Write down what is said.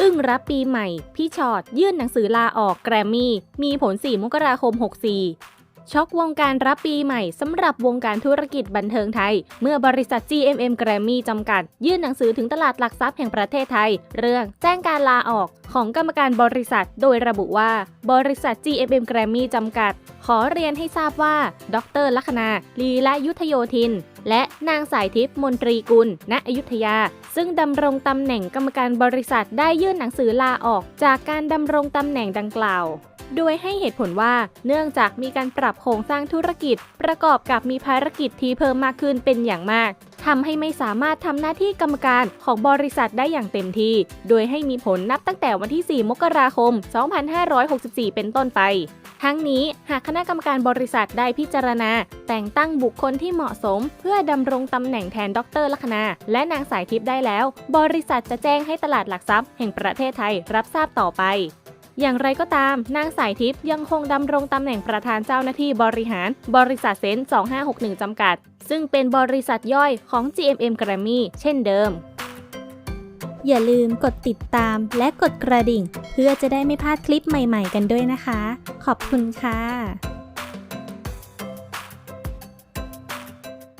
อึ้งรับปีใหม่ พี่ชอตยื่นหนังสือลาออกแกรมมี่ มีผล 4 มกราคม 64 ช็อกวงการรับปีใหม่สำหรับวงการธุรกิจบันเทิงไทย เมื่อบริษัท GMM Grammy จำกัด ยื่นหนังสือถึงตลาดหลักทรัพย์แห่งประเทศไทย เรื่องแจ้งการลาออกของกรรมการบริษัท โดยระบุว่า บริษัท GMM Grammy จำกัด ขอเรียนให้ทราบว่า ดรลัคนาลีละยุทธโยธิน และนางสายทิพย์มนตรีกุล ณ อยุธยา ซึ่งดำรงตำแหน่งกรรมการบริษัทได้ยื่นหนังสือลาออก จากการดำรงตำแหน่งดังกล่าว โดยให้เหตุผลว่าเนื่องจากมีการปรับโครงสร้างธุรกิจ ประกอบกับมีภารกิจที่เพิ่มมากขึ้นเป็นอย่างมากทำให้ไม่สามารถทำหน้าที่กรรมการของบริษัทได้อย่างเต็มที่ โดยให้มีผลนับตั้งแต่วันที่ 4 มกราคม 2564 เป็นต้นไป ทั้งนี้หากคณะกรรมการบริษัทได้พิจารณา แต่งตั้งบุคคลที่เหมาะสม เพื่อดำรงตำแหน่งแทนดรลัคนา และนางสายทิพย์ได้แล้ว บริษัทจะแจ้งให้ตลาดหลักทรัพย์แห่งประเทศไทยรับทราบต่อไป อย่างไรก็ตาม นางสายทิพย์ยังคงดำรงตำแหน่งประธานเจ้าหน้าที่บริหาร บริษัทเซนต์2561 จำกัด ซึ่งเป็นบริษัทย่อยของ GMM Grammy เช่นเดิม อย่าลืมกดติดตามและกดกระดิ่ง เพื่อจะได้ไม่พลาดคลิปใหม่ๆ กันด้วยนะคะ ขอบคุณค่ะ